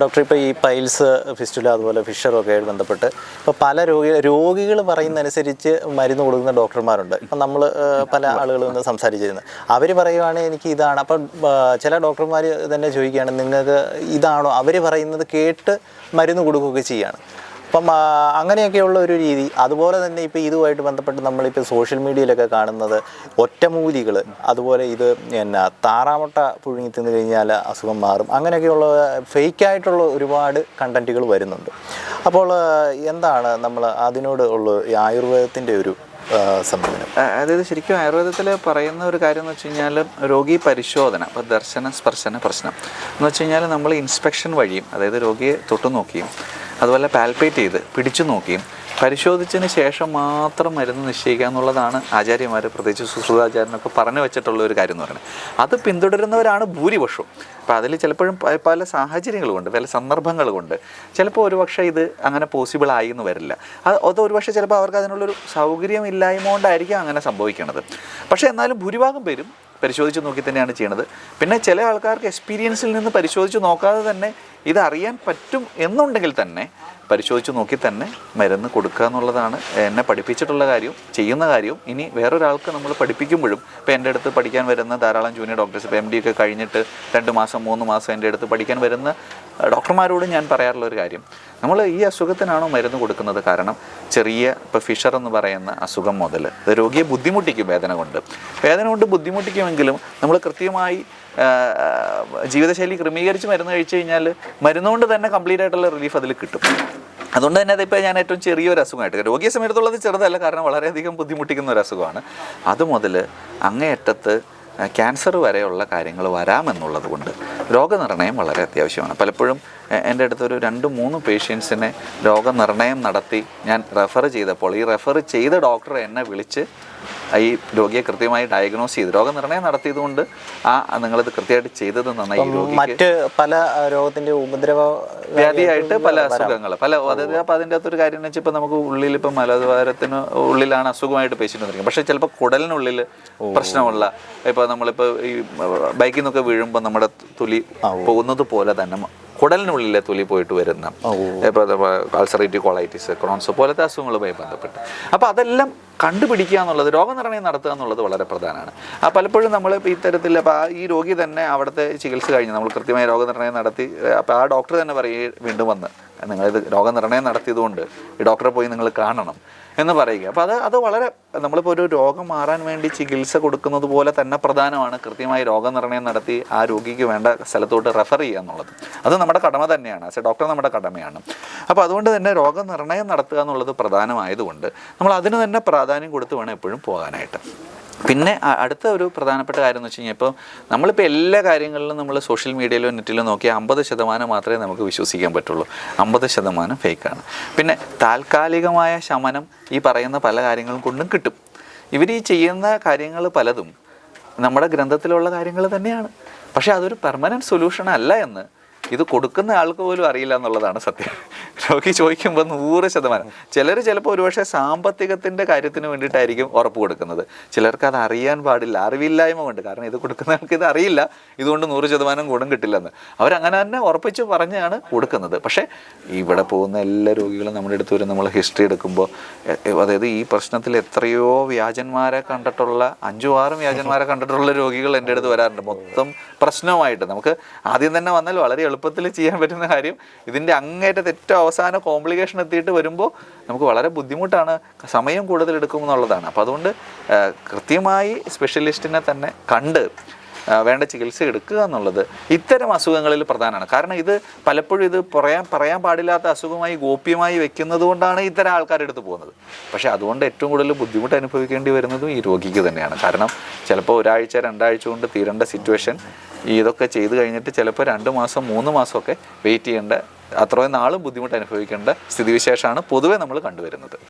Doctor ഇപ്പോൾ ഈ piles fistula അതുപോലെ ഫിഷറൊക്കെ ആയിട്ട് ബന്ധപ്പെട്ട് ഇപ്പോൾ പല രോഗി രോഗികൾ പറയുന്നതനുസരിച്ച് മരുന്ന് കൊടുക്കുന്ന ഡോക്ടർമാരുണ്ട്. ഇപ്പം നമ്മൾ പല ആളുകളും ഒന്ന് സംസാരിച്ചിരുന്നത് അവർ പറയുവാണെങ്കിൽ എനിക്ക് ഇതാണ്. അപ്പം ചില ഡോക്ടർമാർ തന്നെ ചോദിക്കുകയാണ് നിങ്ങൾക്ക് ഇതാണോ? അവർ പറയുന്നത് കേട്ട് മരുന്ന് കൊടുക്കുകയൊക്കെ ചെയ്യാണ്. അപ്പം അങ്ങനെയൊക്കെയുള്ള ഒരു രീതി. അതുപോലെ തന്നെ ഇപ്പോൾ ഇതുമായിട്ട് ബന്ധപ്പെട്ട് നമ്മളിപ്പോൾ സോഷ്യൽ മീഡിയയിലൊക്കെ കാണുന്നത് ഒറ്റമൂലികൾ. അതുപോലെ ഇത് എന്നാ താറാമുട്ട പുഴുങ്ങി തിന്നു കഴിഞ്ഞാൽ അസുഖം മാറും. അങ്ങനെയൊക്കെയുള്ള ഫേക്കായിട്ടുള്ള ഒരുപാട് കണ്ടന്റുകൾ വരുന്നുണ്ട്. അപ്പോൾ എന്താണ് നമ്മൾ അതിനോട് ഉള്ള ആയുർവേദത്തിന്റെ ഒരു അതായത് ശരിക്കും ആയുർവേദത്തിൽ പറയുന്ന ഒരു കാര്യം എന്ന് വെച്ച് കഴിഞ്ഞാൽ രോഗി പരിശോധന ഇപ്പോൾ ദർശന സ്പർശന പ്രശ്നം എന്ന് വെച്ച് കഴിഞ്ഞാൽ നമ്മൾ ഇൻസ്പെക്ഷൻ വഴിയും അതായത് രോഗിയെ തൊട്ടു നോക്കിയും അതുപോലെ പാൽപ്പേറ്റ് ചെയ്ത് പിടിച്ചു നോക്കിയും പരിശോധിച്ചതിന് ശേഷം മാത്രം മരുന്ന് നിശ്ചയിക്കുക എന്നുള്ളതാണ് ആചാര്യന്മാർ പ്രത്യേകിച്ച് സുശ്രുതാചാര്യനൊക്കെ പറഞ്ഞു വെച്ചിട്ടുള്ള ഒരു കാര്യം എന്ന് പറയുന്നത്. അത് പിന്തുടരുന്നവരാണ് ഭൂരിപക്ഷവും. അപ്പോൾ അതിൽ ചിലപ്പോഴും പല സാഹചര്യങ്ങളുമുണ്ട് പല സന്ദർഭങ്ങളുമുണ്ട് ചിലപ്പോൾ ഒരുപക്ഷെ ഇത് അങ്ങനെ പോസിബിൾ ആയി എന്ന് വരില്ല. അത് അത് ഒരുപക്ഷെ ചിലപ്പോൾ അവർക്ക് അതിനുള്ളൊരു സൗകര്യം ഇല്ലായ്മ കൊണ്ടായിരിക്കും അങ്ങനെ സംഭവിക്കുന്നത് പക്ഷേ എന്നാലും ഭൂരിഭാഗം പേരും പരിശോധിച്ച് നോക്കി തന്നെയാണ് ചെയ്യണത്. പിന്നെ ചില ആൾക്കാർക്ക് എക്സ്പീരിയൻസിൽ നിന്ന് പരിശോധിച്ച് നോക്കാതെ തന്നെ ഇത് അറിയാൻ പറ്റും എന്നുണ്ടെങ്കിൽ തന്നെ പരിശോധിച്ച് നോക്കി തന്നെ മരുന്ന് കൊടുക്കുക എന്നുള്ളതാണ് എന്നെ പഠിപ്പിച്ചിട്ടുള്ള കാര്യവും ചെയ്യുന്ന കാര്യവും ഇനി വേറൊരാൾക്ക് നമ്മൾ പഠിപ്പിക്കുമ്പോഴും ഇപ്പോൾ എന്റെ അടുത്ത് പഠിക്കാൻ വരുന്ന ധാരാളം ജൂനിയർ ഡോക്ടേഴ്സ് ഇപ്പോൾ എം ഡി ഒക്കെ കഴിഞ്ഞിട്ട് രണ്ട് മാസം മൂന്ന് മാസം എന്റെ അടുത്ത് പഠിക്കാൻ വരുന്ന ഡോക്ടർമാരോടും ഞാൻ പറയാറുള്ള ഒരു കാര്യം. നമ്മൾ ഈ അസുഖത്തിനാണോ മരുന്ന് കൊടുക്കുന്നത് കാരണം ചെറിയ ഇപ്പോൾ ഫിഷർ എന്ന് പറയുന്ന അസുഖം മുതൽ രോഗിയെ ബുദ്ധിമുട്ടിക്കും വേദന കൊണ്ട്. വേദന കൊണ്ട് ബുദ്ധിമുട്ടിക്കുമെങ്കിലും നമ്മൾ കൃത്യമായി ജീവിതശൈലി ക്രമീകരിച്ച് മരുന്ന് കഴിച്ചു കഴിഞ്ഞാൽ മരുന്നുകൊണ്ട് തന്നെ കംപ്ലീറ്റ് ആയിട്ടുള്ള റിലീഫ് അതിൽ കിട്ടും. അതുകൊണ്ട് തന്നെ അതിപ്പോൾ ഞാൻ ഏറ്റവും ചെറിയൊരു അസുഖമായിട്ട് രോഗിയെ സമയത്തുള്ളത് ചെറുതല്ല കാരണം വളരെയധികം ബുദ്ധിമുട്ടിക്കുന്ന ഒരു അസുഖമാണ്. അതുമുതൽ അങ്ങേയറ്റത്ത് ക്യാൻസർ വരെയുള്ള കാര്യങ്ങൾ വരാമെന്നുള്ളത് കൊണ്ട് രോഗനിർണയം വളരെ അത്യാവശ്യമാണ്. പലപ്പോഴും എന്റെ അടുത്തൊരു രണ്ട് മൂന്ന് പേഷ്യൻസിനെ രോഗനിർണയം നടത്തി ഞാൻ റെഫർ ചെയ്തപ്പോൾ ഈ റെഫർ ചെയ്ത ഡോക്ടർ എന്നെ വിളിച്ച് ഈ രോഗിയെ കൃത്യമായി ഡയഗ്നോസ് ചെയ്ത് രോഗനിർണയം നടത്തിയതുകൊണ്ട് ആ നിങ്ങളിത് കൃത്യമായിട്ട് ചെയ്തത് നന്നായി മറ്റ് പല രോഗത്തിന്റെ ഉപദ്രവ വ്യാധിയായിട്ട് പല അസുഖങ്ങൾ പല അതായത് അപ്പൊ അതിന്റെ അകത്തൊരു കാര്യം എന്ന് വെച്ചാൽ ഇപ്പൊ നമുക്ക് ഉള്ളിൽ ഇപ്പം മലദ്വാരത്തിന് ഉള്ളിലാണ് അസുഖമായിട്ട് പേഷ്യന്റ് വന്നിരിക്കും പക്ഷേ ചിലപ്പോൾ കുടലിനുള്ളിൽ പ്രശ്നമുള്ള ഇപ്പോൾ നമ്മളിപ്പോൾ ഈ ബൈക്കിൽ നിന്നൊക്കെ വീഴുമ്പോൾ നമ്മുടെ തൊലി പോകുന്നത് പോലെ തന്നെ കുടലിനുള്ളിലെ തൊലി പോയിട്ട് വരുന്ന അൾസറേറ്റീവ് കോളൈറ്റിസ് ക്രോൺസ് പോലത്തെ അസുഖങ്ങളുമായി ബന്ധപ്പെട്ട്. അപ്പോൾ അതെല്ലാം കണ്ടുപിടിക്കുക എന്നുള്ളത് രോഗനിർണയം നടത്തുക എന്നുള്ളത് വളരെ പ്രധാനമാണ്. ആ പലപ്പോഴും നമ്മൾ ഇപ്പോൾ ഇത്തരത്തിൽ അപ്പോൾ ആ ഈ രോഗി തന്നെ അവിടുത്തെ ചികിത്സ കഴിഞ്ഞ് നമ്മൾ കൃത്യമായി രോഗനിർണയം നടത്തി അപ്പോൾ ആ ഡോക്ടർ തന്നെ പറയും വീണ്ടും വന്ന് നിങ്ങളിത് രോഗനിർണയം നടത്തിയതുകൊണ്ട് ഈ ഡോക്ടറെ പോയി നിങ്ങൾ കാണണം എന്ന് പറയുക. അപ്പോൾ അത് അത് വളരെ നമ്മളിപ്പോൾ ഒരു രോഗം മാറാൻ വേണ്ടി ചികിത്സ കൊടുക്കുന്നത് പോലെ തന്നെ പ്രധാനമാണ് കൃത്യമായി രോഗനിർണയം നടത്തി ആ രോഗിക്ക് വേണ്ട സ്ഥലത്തോട്ട് റെഫർ ചെയ്യുക എന്നുള്ളത്. അത് നമ്മുടെ കടമ തന്നെയാണ്. ആസ് എ ഡോക്ടർ നമ്മുടെ കടമയാണ്. അപ്പോൾ അതുകൊണ്ട് തന്നെ രോഗനിർണയം നടത്തുക എന്നുള്ളത് പ്രധാനമായതുകൊണ്ട് നമ്മൾ അതിന് തന്നെ പ്രാധാന്യം കൊടുത്ത് വേണം എപ്പോഴും പോകാനായിട്ട്. പിന്നെ അടുത്ത ഒരു പ്രധാനപ്പെട്ട കാര്യം എന്ന് വെച്ച് കഴിഞ്ഞാൽ ഇപ്പോൾ നമ്മളിപ്പോൾ എല്ലാ കാര്യങ്ങളിലും നമ്മൾ സോഷ്യൽ മീഡിയയിലോ നെറ്റിലോ നോക്കിയാൽ അമ്പത് ശതമാനം മാത്രമേ നമുക്ക് വിശ്വസിക്കാൻ പറ്റുള്ളൂ. അമ്പത് ശതമാനം ഫേക്കാണ് പിന്നെ താൽക്കാലികമായ ശമനം ഈ പറയുന്ന പല കാര്യങ്ങളും കൊണ്ടും കിട്ടും. ഇവർ ഈ ചെയ്യുന്ന കാര്യങ്ങൾ പലതും നമ്മുടെ ഗ്രന്ഥത്തിലുള്ള കാര്യങ്ങൾ തന്നെയാണ്. പക്ഷേ അതൊരു പെർമനന്റ് സൊല്യൂഷൻ അല്ല എന്ന് ഇത് കൊടുക്കുന്ന ആൾക്ക് പോലും അറിയില്ല എന്നുള്ളതാണ് സത്യം. രോഗി ചോദിക്കുമ്പോൾ നൂറ് ശതമാനം. ചിലർ ചിലപ്പോൾ ഒരുപക്ഷെ സാമ്പത്തികത്തിന്റെ കാര്യത്തിന് വേണ്ടിയിട്ടായിരിക്കും ഉറപ്പ് കൊടുക്കുന്നത്. ചിലർക്ക് അത് അറിയാൻ പാടില്ല അറിവില്ലായ്മ കൊണ്ട്. കാരണം ഇത് കൊടുക്കുന്ന ആൾക്ക് ഇത് അറിയില്ല. ഇതുകൊണ്ട് നൂറ് ശതമാനം ഗുണം കിട്ടില്ലെന്ന്. അവരങ്ങനെ തന്നെ ഉറപ്പിച്ച് പറഞ്ഞാണ് കൊടുക്കുന്നത്. പക്ഷേ ഇവിടെ പോകുന്ന എല്ലാ രോഗികളും നമ്മുടെ അടുത്ത് വരും. നമ്മൾ ഹിസ്റ്ററി എടുക്കുമ്പോൾ അതായത് ഈ പ്രശ്നത്തിൽ എത്രയോ വ്യാജന്മാരെ കണ്ടിട്ടുള്ള അഞ്ചും ആറും വ്യാജന്മാരെ കണ്ടിട്ടുള്ള രോഗികൾ എന്റെ അടുത്ത് വരാറുണ്ട്. മൊത്തം പ്രശ്നമായിട്ട് നമുക്ക് ആദ്യം തന്നെ വന്നാൽ വളരെ എളുപ്പത്തിൽ ചെയ്യാൻ പറ്റുന്ന കാര്യം ഇതിന്റെ അങ്ങേറ്റത്തെ ഏറ്റവും അവസാന കോംപ്ലിക്കേഷൻ എത്തിയിട്ട് വരുമ്പോൾ നമുക്ക് വളരെ ബുദ്ധിമുട്ടാണ് സമയം കൂടുതൽ എടുക്കും എന്നുള്ളതാണ്. അപ്പോൾ അതുകൊണ്ട് കൃത്യമായി സ്പെഷ്യലിസ്റ്റിനെ തന്നെ കണ്ട് വേണ്ട ചികിത്സ എടുക്കുക എന്നുള്ളത് ഇത്തരം അസുഖങ്ങളിൽ പ്രധാനമാണ്. കാരണം ഇത് പലപ്പോഴും ഇത് പറയാൻ പറയാൻ പാടില്ലാത്ത അസുഖമായി ഗോപ്യമായി വെക്കുന്നത് കൊണ്ടാണ് ഇത്തരം ആൾക്കാരെടുത്ത് പോകുന്നത്. പക്ഷേ അതുകൊണ്ട് ഏറ്റവും കൂടുതൽ ബുദ്ധിമുട്ട് അനുഭവിക്കേണ്ടി വരുന്നതും ഈ രോഗിക്ക് തന്നെയാണ്. കാരണം ചിലപ്പോൾ ഒരാഴ്ച രണ്ടാഴ്ച കൊണ്ട് തീരേണ്ട സിറ്റുവേഷൻ ഇതൊക്കെ ചെയ്ത് കഴിഞ്ഞിട്ട് ചിലപ്പോൾ രണ്ട് മാസം മൂന്ന് മാസമൊക്കെ വെയിറ്റ് ചെയ്യേണ്ട അത്രയും നാളും ബുദ്ധിമുട്ട് അനുഭവിക്കേണ്ട സ്ഥിതിവിശേഷമാണ് പൊതുവെ നമ്മൾ കണ്ടുവരുന്നത്.